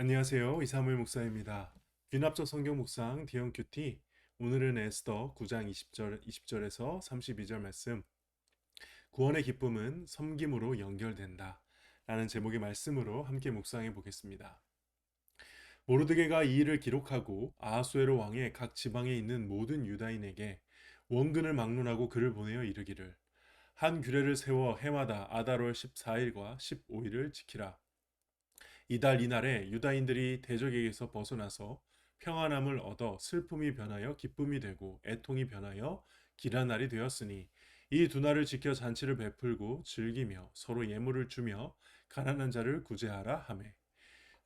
안녕하세요. 이사무엘 목사입니다. 귀납적 성경 묵상 디언 큐티 오늘은 에스더 9장 20절 20절에서 32절 말씀 구원의 기쁨은 섬김으로 연결된다 라는 제목의 말씀으로 함께 묵상해 보겠습니다. 모르드게가 이 일을 기록하고 아하수에로 왕의 각 지방에 있는 모든 유다인에게 원근을 막론하고 글을 보내어 이르기를 한 규례를 세워 해마다 아달월 14일과 15일을 지키라 이달 이날에 유다인들이 대적에게서 벗어나서 평안함을 얻어 슬픔이 변하여 기쁨이 되고 애통이 변하여 길한 날이 되었으니 이 두 날을 지켜 잔치를 베풀고 즐기며 서로 예물을 주며 가난한 자를 구제하라 하매.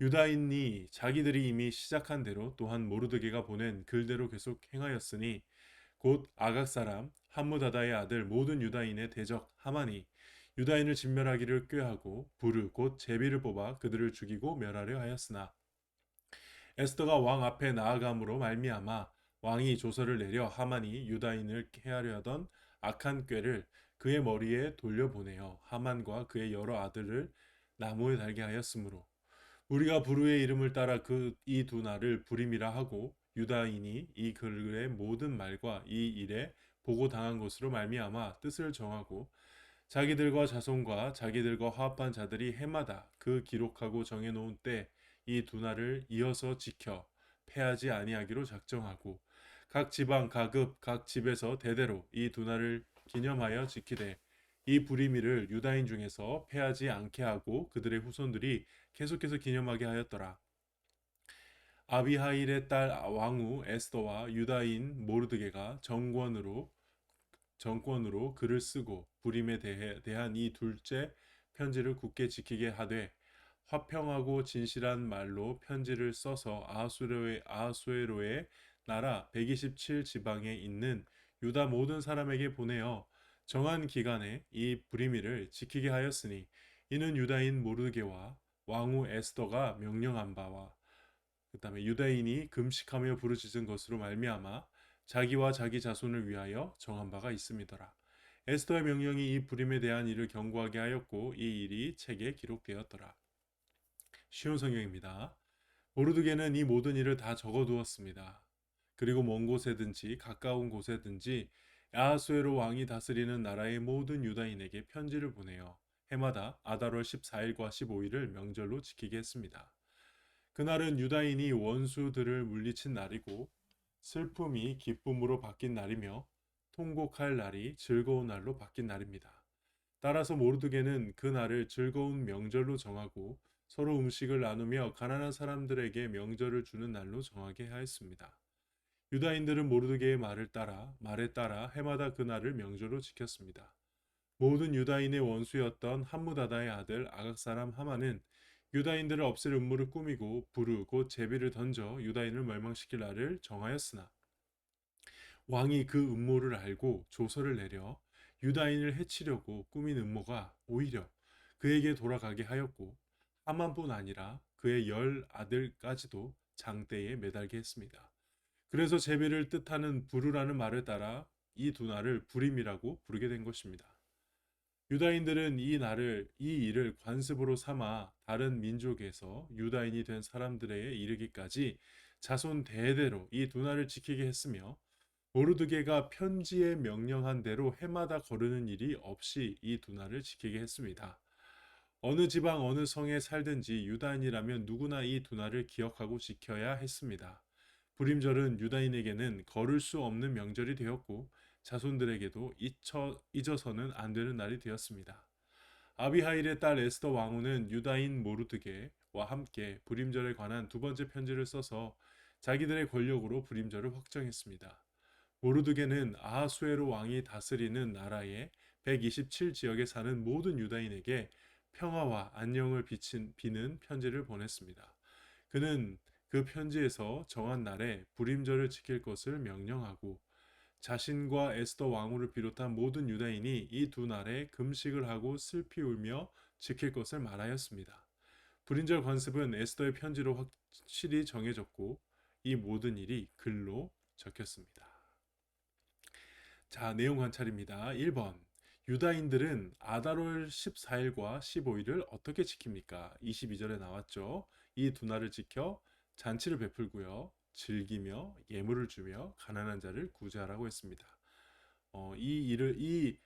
유다인이 자기들이 이미 시작한 대로 또한 모르드게가 보낸 글대로 계속 행하였으니 곧 아각 사람 함무다다의 아들 모든 유다인의 대적 하만이 유다인을 진멸하기를 꾀하고 부르 곧 제비를 뽑아 그들을 죽이고 멸하려 하였으나 에스더가 왕 앞에 나아감으로 말미암아 왕이 조서를 내려 하만이 유다인을 해하려 하던 악한 꾀를 그의 머리에 돌려보내어 하만과 그의 여러 아들을 나무에 달게 하였으므로 우리가 부르의 이름을 따라 그 이 두 날을 부림이라 하고 유다인이 이 글의 모든 말과 이 일에 보고 당한 것으로 말미암아 뜻을 정하고 자기들과 자손과 자기들과 화합한 자들이 해마다 그 기록하고 정해놓은 때 이 두 날을 이어서 지켜 패하지 아니하기로 작정하고 각 지방 가급 각 집에서 대대로 이 두 날을 기념하여 지키되 이 불임이를 유다인 중에서 패하지 않게 하고 그들의 후손들이 계속해서 기념하게 하였더라. 아비하일의 딸 왕후 에스더와 유다인 모르드게가 정권으로 정권으로 글을 쓰고 불임에 대해 대한 이 둘째 편지를 굳게 지키게 하되 화평하고 진실한 말로 편지를 써서 아하수에로의 아하수에로의 나라 127 지방에 있는 유다 모든 사람에게 보내어 정한 기간에 이 불임이를 지키게 하였으니 이는 유다인 모르게와 왕후 에스더가 명령한 바와 그 다음에 유다인이 금식하며 부르짖은 것으로 말미암아 자기와 자기 자손을 위하여 정한 바가 있음이더라. 에스더의 명령이 이 불임에 대한 일을 경고하게 하였고 이 일이 책에 기록되었더라. 쉬운 성경입니다. 모르드게는 이 모든 일을 다 적어두었습니다. 그리고 먼 곳에든지 가까운 곳에든지 야하수에로 왕이 다스리는 나라의 모든 유다인에게 편지를 보내어 해마다 아달월 14일과 15일을 명절로 지키게 했습니다. 그날은 유다인이 원수들을 물리친 날이고 슬픔이 기쁨으로 바뀐 날이며 통곡할 날이 즐거운 날로 바뀐 날입니다. 따라서 모르드게는 그 날을 즐거운 명절로 정하고 서로 음식을 나누며 가난한 사람들에게 명절을 주는 날로 정하게 하였습니다. 유다인들은 모르드게의 말을 따라 말에 따라 해마다 그 날을 명절로 지켰습니다. 모든 유다인의 원수였던 함무다다의 아들 아각 사람 하마는 유다인들을 없앨 음모를 꾸미고 부르 곧 제비를 던져 유다인을 멸망시킬 날을 정하였으나 왕이 그 음모를 알고 조서를 내려 유다인을 해치려고 꾸민 음모가 오히려 그에게 돌아가게 하였고 하만뿐 아니라 그의 열 아들까지도 장대에 매달게 했습니다. 그래서 제비를 뜻하는 부르라는 말을 따라 이 두 날을 불임이라고 부르게 된 것입니다. 유다인들은 이 날을 이 일을 관습으로 삼아 다른 민족에서 유다인이 된 사람들에 이르기까지 자손 대대로 이 두 날을 지키게 했으며 모르드게가 편지에 명령한 대로 해마다 거르는 일이 없이 이 두 날을 지키게 했습니다. 어느 지방 어느 성에 살든지 유다인이라면 누구나 이 두 날을 기억하고 지켜야 했습니다. 불임절은 유다인에게는 거를 수 없는 명절이 되었고 자손들에게도 잊혀, 잊어서는 안 되는 날이 되었습니다. 아비하일의 딸 에스더 왕후는 유다인 모르드게와 함께 불임절에 관한 두 번째 편지를 써서 자기들의 권력으로 불임절을 확정했습니다. 모르드게는 아하수에로 왕이 다스리는 나라의 127 지역에 사는 모든 유다인에게 평화와 안녕을 비친, 비는 편지를 보냈습니다. 그는 그 편지에서 정한 날에 불임절을 지킬 것을 명령하고 자신과 에스더 왕후를 비롯한 모든 유다인이 이 두 날에 금식을 하고 슬피 울며 지킬 것을 말하였습니다. 불임절 관습은 에스더의 편지로 확실히 정해졌고 이 모든 일이 글로 적혔습니다. 자, 내용 관찰입니다. 1번. 유다인들은 아달월 14일과 15일을 어떻게 지킵니까? 22절에 나왔죠. 이 두 날을 지켜 잔치를 베풀고요. 즐기며 예물을 주며 가난한 자를 구제하라고 했습니다. 어, 이 일을 이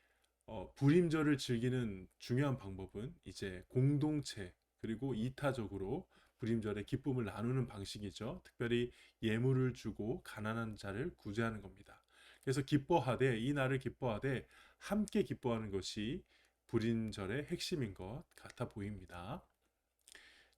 어, 불임절을 즐기는 중요한 방법은 이제 공동체 그리고 이타적으로 불임절의 기쁨을 나누는 방식이죠. 특별히 예물을 주고 가난한 자를 구제하는 겁니다. 그래서 기뻐하되 이 날을 기뻐하되 함께 기뻐하는 것이 불임절의 핵심인 것 같아 보입니다.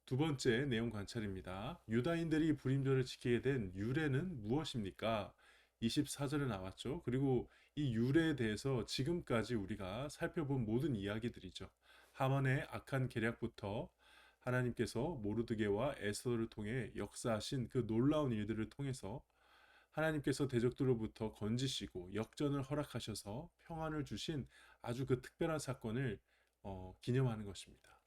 두 번째 내용 관찰입니다. 유다인들이 불임절을 지키게 된 유래는 무엇입니까? 24절에 나왔죠. 그리고 이 유래에 대해서 지금까지 우리가 살펴본 모든 이야기들이죠. 하만의 악한 계략부터 하나님께서 모르드게와 에스더를 통해 역사하신 그 놀라운 일들을 통해서 하나님께서 대적들로부터 건지시고 역전을 허락하셔서 평안을 주신 아주 그 특별한 사건을 어, 기념하는 것입니다.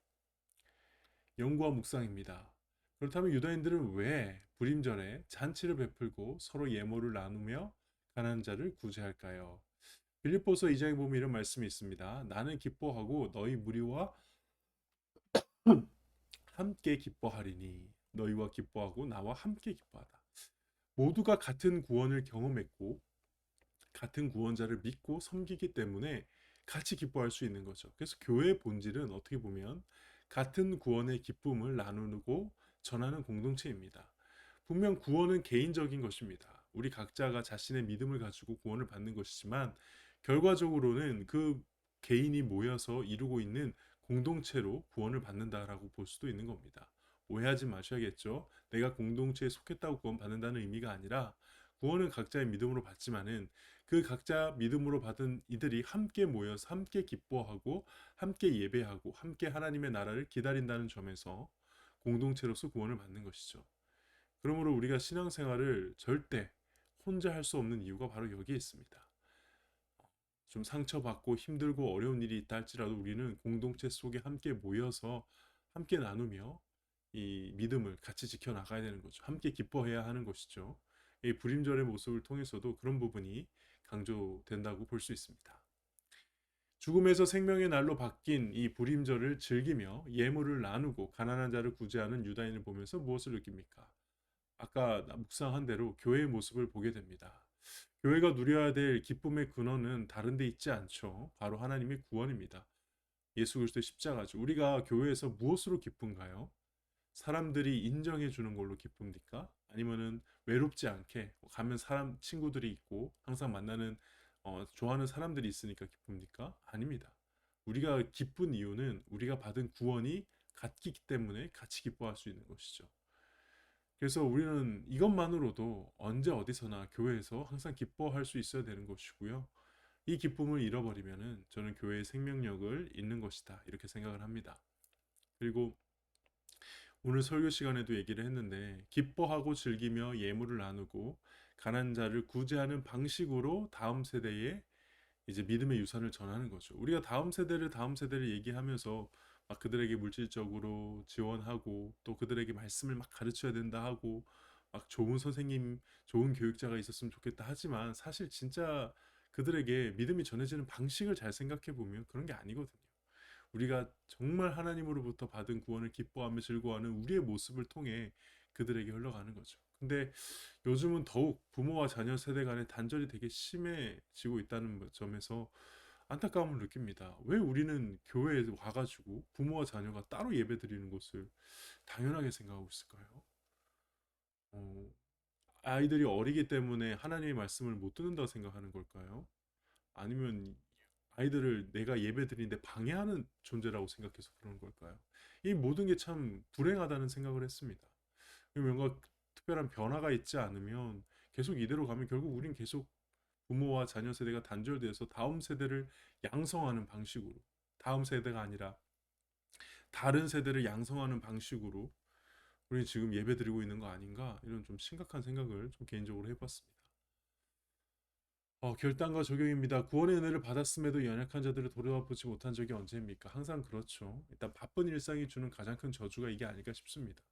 연구와 묵상입니다. 그렇다면 유다인들은 왜 불임절에 잔치를 베풀고 서로 예물을 나누며 가난한 자를 구제할까요? 빌립보서 2장에 보면 이런 말씀이 있습니다. 나는 기뻐하고 너희 무리와 함께 기뻐하리니 너희와 기뻐하고 나와 함께 기뻐하다. 모두가 같은 구원을 경험했고 같은 구원자를 믿고 섬기기 때문에 같이 기뻐할 수 있는 거죠. 그래서 교회의 본질은 어떻게 보면 같은 구원의 기쁨을 나누고 전하는 공동체입니다. 분명 구원은 개인적인 것입니다. 우리 각자가 자신의 믿음을 가지고 구원을 받는 것이지만 결과적으로는 그 개인이 모여서 이루고 있는 공동체로 구원을 받는다라고 볼 수도 있는 겁니다. 오해하지 마셔야겠죠. 내가 공동체에 속했다고 구원 받는다는 의미가 아니라 구원은 각자의 믿음으로 받지만은 그 각자 믿음으로 받은 이들이 함께 모여서 함께 기뻐하고 함께 예배하고 함께 하나님의 나라를 기다린다는 점에서 공동체로서 구원을 받는 것이죠. 그러므로 우리가 신앙생활을 절대 혼자 할 수 없는 이유가 바로 여기에 있습니다. 좀 상처받고 힘들고 어려운 일이 있다 할지라도 우리는 공동체 속에 함께 모여서 함께 나누며 이 믿음을 같이 지켜나가야 되는 거죠. 함께 기뻐해야 하는 것이죠. 이 불임절의 모습을 통해서도 그런 부분이 강조된다고 볼 수 있습니다. 죽음에서 생명의 날로 바뀐 이 불임절을 즐기며 예물을 나누고 가난한 자를 구제하는 유다인을 보면서 무엇을 느낍니까? 아까 묵상한 대로 교회의 모습을 보게 됩니다. 교회가 누려야 될 기쁨의 근원은 다른 데 있지 않죠. 바로 하나님의 구원입니다. 예수 그리스도의 십자가죠. 우리가 교회에서 무엇으로 기쁜가요? 사람들이 인정해 주는 걸로 기쁩니까? 아니면은 외롭지 않게 가면 사람 친구들이 있고 항상 만나는 어, 좋아하는 사람들이 있으니까 기쁩니까? 아닙니다. 우리가 기쁜 이유는 우리가 받은 구원이 같기 때문에 같이 기뻐할 수 있는 것이죠. 그래서 우리는 이것만으로도 언제 어디서나 교회에서 항상 기뻐할 수 있어야 되는 것이고요. 이 기쁨을 잃어버리면은 저는 교회의 생명력을 잃는 것이다. 이렇게 생각을 합니다. 그리고 오늘 설교 시간에도 얘기를 했는데 기뻐하고 즐기며 예물을 나누고 가난 자를 구제하는 방식으로 다음 세대에 이제 믿음의 유산을 전하는 거죠. 우리가 다음 세대를 다음 세대를 얘기하면서 막 그들에게 물질적으로 지원하고 또 그들에게 말씀을 막 가르쳐야 된다 하고 막 좋은 선생님, 좋은 교육자가 있었으면 좋겠다 하지만 사실 진짜 그들에게 믿음이 전해지는 방식을 잘 생각해 보면 그런 게 아니거든요. 우리가 정말 하나님으로부터 받은 구원을 기뻐하며 즐거워하는 우리의 모습을 통해 그들에게 흘러가는 거죠. 근데 요즘은 더욱 부모와 자녀 세대 간의 단절이 되게 심해지고 있다는 점에서 안타까움을 느낍니다. 왜 우리는 교회에 와가지고 부모와 자녀가 따로 예배 드리는 것을 당연하게 생각하고 있을까요? 어, 아이들이 어리기 때문에 하나님의 말씀을 못 듣는다고 생각하는 걸까요? 아니면 아이들을 내가 예배 드리는데 방해하는 존재라고 생각해서 그런 걸까요? 이 모든 게 참 불행하다는 생각을 했습니다. 뭔가 특별한 변화가 있지 않으면 계속 이대로 가면 결국 우린 계속 부모와 자녀 세대가 단절돼서 다음 세대를 양성하는 방식으로 다음 세대가 아니라 다른 세대를 양성하는 방식으로 우리 지금 예배 드리고 있는 거 아닌가 이런 좀 심각한 생각을 좀 개인적으로 해봤습니다. 어, 결단과 적용입니다. 구원의 은혜를 받았음에도 연약한 자들을 돌아보지 못한 적이 언제입니까? 항상 그렇죠. 일단 바쁜 일상이 주는 가장 큰 저주가 이게 아닐까 싶습니다.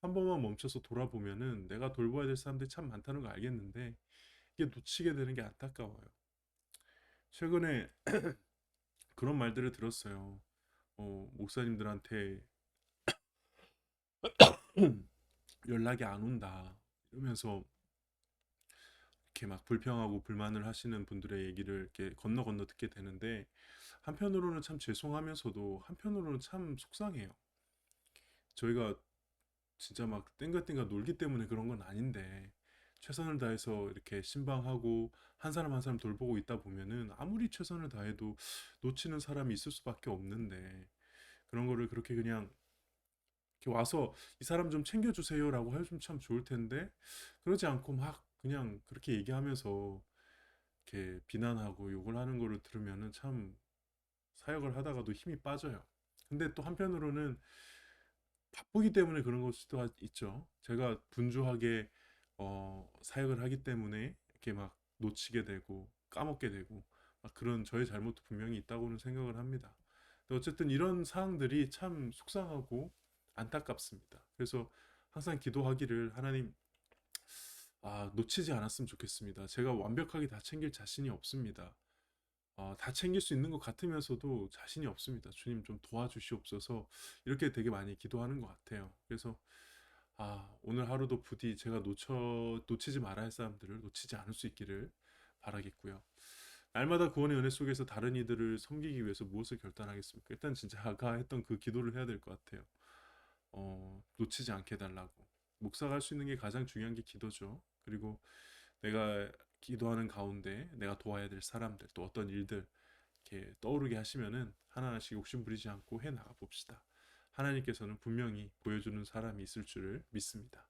한 번만 멈춰서 돌아보면은 내가 돌봐야 될 사람들이 참 많다는 걸 알겠는데 이게 놓치게 되는 게 안타까워요. 최근에 그런 말들을 들었어요. 어, 목사님들한테 연락이 안 온다 이러면서 이렇게 막 불평하고 불만을 하시는 분들의 얘기를 이렇게 건너 건너 듣게 되는데 한편으로는 참 죄송하면서도 한편으로는 참 속상해요. 저희가 진짜 막 땡가땡가 놀기 때문에 그런 건 아닌데 최선을 다해서 이렇게 신방하고 한 사람 한 사람 돌보고 있다 보면은 아무리 최선을 다해도 놓치는 사람이 있을 수밖에 없는데 그런 거를 그렇게 그냥 이렇게 와서 이 사람 좀 챙겨주세요라고 해주면 참 좋을 텐데 그러지 않고 막 그냥 그렇게 얘기하면서 이렇게 비난하고 욕을 하는 거를 들으면은 참 사역을 하다가도 힘이 빠져요. 근데 또 한편으로는 바쁘기 때문에 그런 걸 수도 하- 있죠. 제가 분주하게 어, 사역을 하기 때문에 이렇게 막 놓치게 되고 까먹게 되고 막 그런 저의 잘못도 분명히 있다고는 생각을 합니다. 근데 어쨌든 이런 사항들이 참 속상하고 안타깝습니다. 그래서 항상 기도하기를 하나님 아, 놓치지 않았으면 좋겠습니다. 제가 완벽하게 다 챙길 자신이 없습니다. 어, 다 챙길 수 있는 것 같으면서도 자신이 없습니다. 주님 좀 도와주시옵소서. 이렇게 되게 많이 기도하는 것 같아요. 그래서 아, 오늘 하루도 부디 제가 놓쳐 놓치지 말아야 할 사람들을 놓치지 않을 수 있기를 바라겠고요. 날마다 구원의 은혜 속에서 다른 이들을 섬기기 위해서 무엇을 결단하겠습니까? 일단 진짜 아까 했던 그 기도를 해야 될 것 같아요. 어, 놓치지 않게 해달라고. 목사가 할 수 있는 게 가장 중요한 게 기도죠. 그리고 내가 기도하는 가운데 내가 도와야 될 사람들 또 어떤 일들 이렇게 떠오르게 하시면은 하나하나씩 욕심 부리지 않고 해 나가 봅시다. 하나님께서는 분명히 보여주는 사람이 있을 줄을 믿습니다.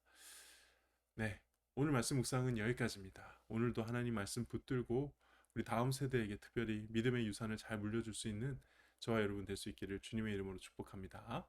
네. 오늘 말씀 묵상은 여기까지입니다. 오늘도 하나님 말씀 붙들고 우리 다음 세대에게 특별히 믿음의 유산을 잘 물려줄 수 있는 저와 여러분 될 수 있기를 주님의 이름으로 축복합니다.